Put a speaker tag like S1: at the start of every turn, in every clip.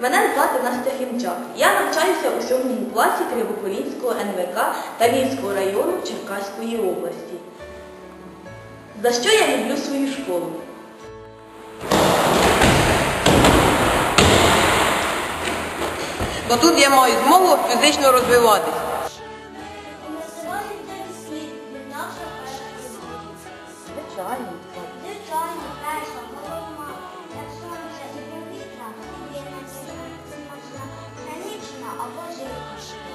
S1: Мене звати Настя Хімчак. Я навчаюся у 7 класі Кривополінського НВК Таврійського району Черкаської області. За що я люблю свою школу?
S2: Бо тут я маю змогу фізично розвиватись.
S3: Або.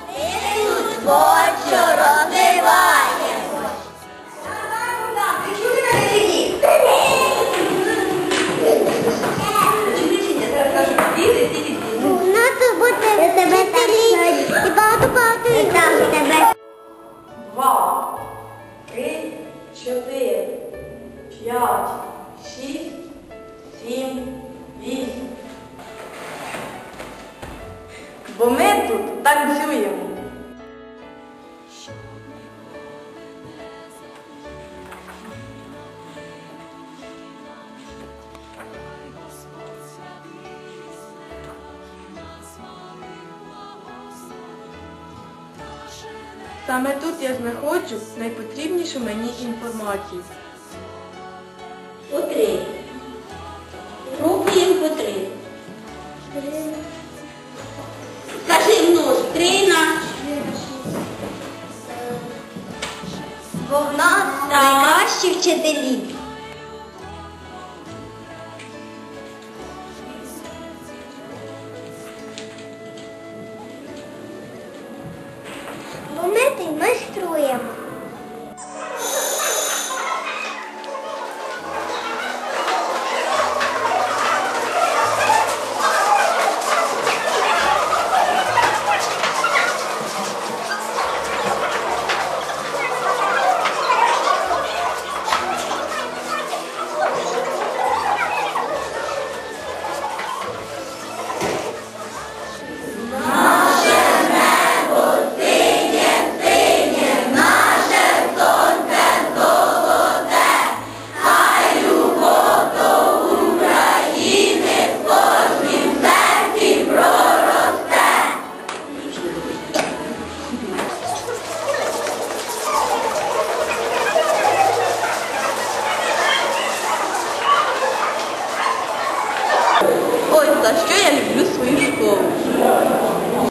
S3: Ми тут творчо розвиваємось. У нас буде вчителі і багато-багато інших тебе.
S1: Два, три, чотири, п'ять, шість, сім, вісім. Бо ми тут танцюємо. Саме тут я знаходжу найпотрібнішу мені інформацію.
S3: Бо з найкращих найкращі вчителі. Бо ми майструємо.
S1: Ой, за що я люблю свою школу.